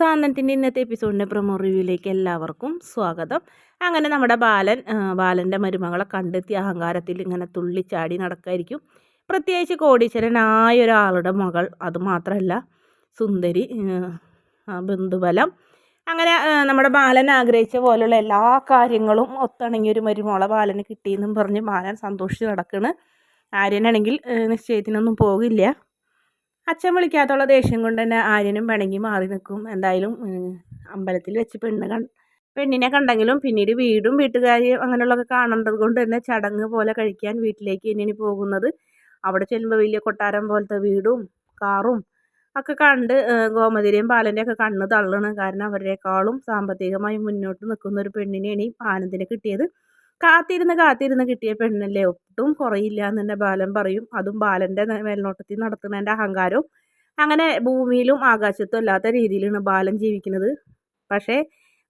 സാധനത്തിന്റെ ഇന്നത്തെ എപ്പിസോഡിന്റെ പ്രൊമോ റിവ്യൂയിലേക്ക് എല്ലാവർക്കും സ്വാഗതം. അങ്ങനെ നമ്മുടെ ബാലൻ ബാലന്റെ മരുമകളെ കണ്ടെത്തി അഹങ്കാരത്തിൽ ഇങ്ങനെ തുള്ളിച്ചാടി നടക്കായിരിക്കും. പ്രത്യേകിച്ച് കോടീശ്വരനായ ഒരാളുടെ മകൾ അതുമാത്രമല്ല സുന്ദരി ബന്ധുബലം. അങ്ങനെ നമ്മുടെ ബാലൻ ആഗ്രഹിച്ച പോലുള്ള എല്ലാ കാര്യങ്ങളും ഒത്തിണങ്ങിയ ഒരു മരുമോളെ ബാലന് കിട്ടിയെന്നും പറഞ്ഞ് ബാലൻ സന്തോഷിച്ച് നടക്കണ്. ആര്യനാണെങ്കിൽ നിശ്ചയത്തിനൊന്നും പോകില്ല. അച്ഛൻ വിളിക്കാത്തുള്ള ദേഷ്യം കൊണ്ട് തന്നെ ആര്യനും പിണങ്ങി മാറി നിൽക്കും. എന്തായാലും അമ്പലത്തിൽ വെച്ച് പെണ്ണ് കൺ പെണ്ണിനെ കണ്ടെങ്കിലും പിന്നീട് വീടും വീട്ടുകാരെയും അങ്ങനെയുള്ളതൊക്കെ കാണേണ്ടത് കൊണ്ട് തന്നെ ചടങ്ങ് പോലെ കഴിക്കാൻ വീട്ടിലേക്ക് ഇനി പോകുന്നത്. അവിടെ ചെല്ലുമ്പോൾ വലിയ കൊട്ടാരം പോലത്തെ വീടും കാറും ഒക്കെ കണ്ട് ഗോമതിരെയും ബാലന്റെ ഒക്കെ കണ്ണ് തള്ളണ്. കാരണം അവരെക്കാളും സാമ്പത്തികമായി മുന്നോട്ട് നിൽക്കുന്ന ഒരു പെണ്ണിനെയാണ് ഈ ആനന്ദിനെ കിട്ടിയത്. കാത്തിരുന്ന് കാത്തിരുന്ന് കിട്ടിയ പെണ്ണല്ലേ? ഒട്ടും കുറയില്ല എന്ന് തന്നെ ബാലൻ പറയും. അതും ബാലന്റെ മേൽനോട്ടത്തിൽ നടത്തുന്നതിന്റെ അഹങ്കാരവും അങ്ങനെ ഭൂമിയിലും ആകാശത്തും അല്ലാത്ത രീതിയിലാണ് ബാലൻ ജീവിക്കുന്നത്. പക്ഷേ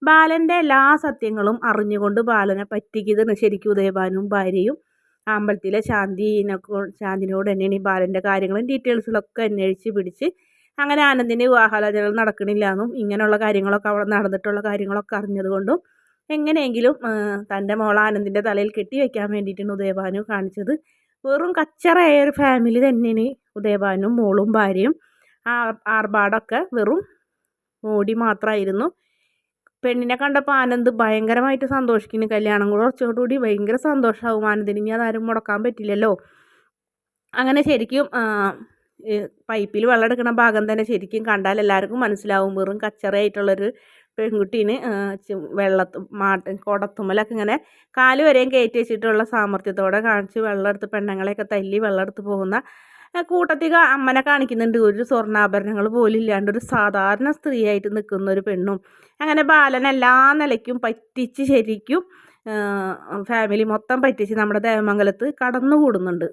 ബാലന്റെ എല്ലാ സത്യങ്ങളും അറിഞ്ഞുകൊണ്ട് ബാലനെ പറ്റിക്കുന്നതാണ് ശരിക്കും ഉദയഭാനും ഭാര്യയും. അമ്പലത്തിലെ ശാന്തിനൊക്കെ ശാന്തിനോട് തന്നെയാണ് ഈ ബാലന്റെ കാര്യങ്ങളും ഡീറ്റെയിൽസിലൊക്കെ അന്വേഷിച്ച് പിടിച്ച് അങ്ങനെ ആനന്ദിന്റെ വിവാഹാലോചനകൾ നടക്കണില്ല എന്നും ഇങ്ങനെയുള്ള കാര്യങ്ങളൊക്കെ അവിടെ നടന്നിട്ടുള്ള കാര്യങ്ങളൊക്കെ അറിഞ്ഞതുകൊണ്ടും എങ്ങനെയെങ്കിലും തന്റെ മോൾ ആനന്ദിന്റെ തലയിൽ കെട്ടി വയ്ക്കാൻ വേണ്ടിയിട്ടാണ് ഉദയഭാനു കാണിച്ചത്. വെറും കച്ചറയായ ഒരു ഫാമിലി തന്നെയാണ് ഉദയഭാനും മോളും ഭാര്യയും. ആ ആർഭാടൊക്കെ വെറും മോടി മാത്രമായിരുന്നു പെണ്ണിനെ കണ്ടപ്പോൾ ആനന്ദ് ഭയങ്കരമായിട്ട് സന്തോഷിക്കുന്നു. കല്യാണം കൂടെ കുറച്ചുകൂടി ഭയങ്കര സന്തോഷമാവും ആനന്ദിന് ഇനി അതാരും മുടക്കാൻ പറ്റില്ലല്ലോ. അങ്ങനെ ശരിക്കും പൈപ്പിൽ വെള്ളം എടുക്കുന്ന ഭാഗം തന്നെ ശരിക്കും കണ്ടാൽ എല്ലാവർക്കും മനസ്സിലാവും. വെറും കച്ചറയായിട്ടുള്ളൊരു പെൺകുട്ടീന് വെള്ളത്ത് മാട്ട് കുടത്തുമ്മലൊക്കെ ഇങ്ങനെ കാൽ വരെയും കയറ്റി വെച്ചിട്ടുള്ള സാമർഥ്യത്തോടെ കാണിച്ച് വെള്ളം എടുത്ത് പെണ്ണുങ്ങളെയൊക്കെ തല്ലി വെള്ളം എടുത്ത് പോകുന്ന കൂട്ടത്തിൽ അമ്മനെ കാണിക്കുന്നുണ്ട്. ഒരു സ്വർണാഭരണങ്ങൾ പോലും ഇല്ലാണ്ട് ഒരു സാധാരണ സ്ത്രീയായിട്ട് നിൽക്കുന്ന ഒരു പെണ്ണും അങ്ങനെ ബാലൻ എല്ലാ നിലയ്ക്കും പറ്റിച്ച് ശരിക്കും ഫാമിലി മൊത്തം പറ്റിച്ച് നമ്മുടെ ദേവമംഗലത്ത് കടന്നുകൂടുന്നുണ്ട്.